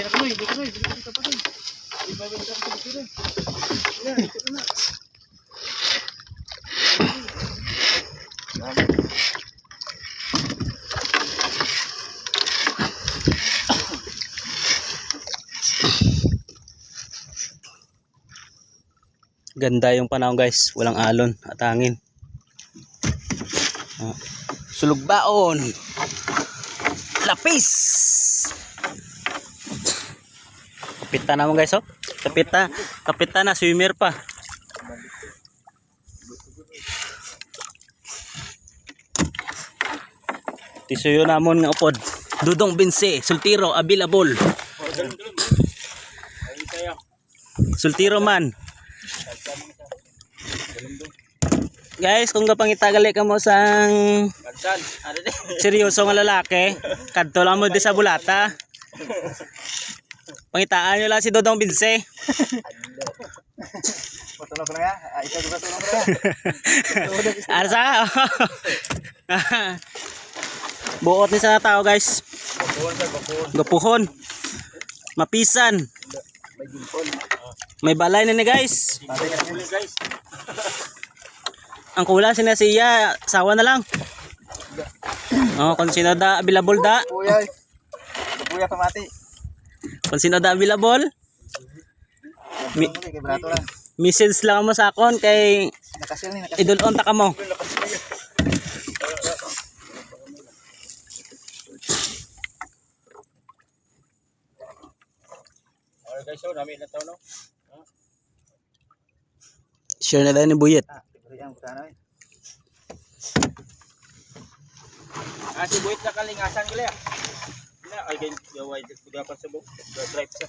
Ayan na kami, dito na, dito dito pa dito na? Ayan. Ganda yung panahon guys. Walang alon at hangin. Ah, Sulog baon. Lapis. Kapita naman guys oh. Kapita. Kapita na swimmer pa. Tisuyo namon nga upod. Dudong Binse, Sultiro, available. Sultiro man. Guys, kung kapangitagali ka mo sang. Ano seryoso nga lalaki, kadto lang mo di sa bulata. Pangitaan nyo lang si Dodong Binse. Matulog ko na nga. Ah, juga tulong ko na. Arsa. Buot ni sa tao guys. Gapuhon. Mapisan. May balay na ni guys. Ang kulang sina siya, sawa na lang. Oh, kung sino da available da. Kuya. Kuya pamati. Kung sino da available, Mi- lang. message lang mo sa akon kay idol on ta ka mo. Dami na. Share na lang ni Buyet. Ah, na si Buit na kalingasan ko liya again ay gawai dapat sa drive sa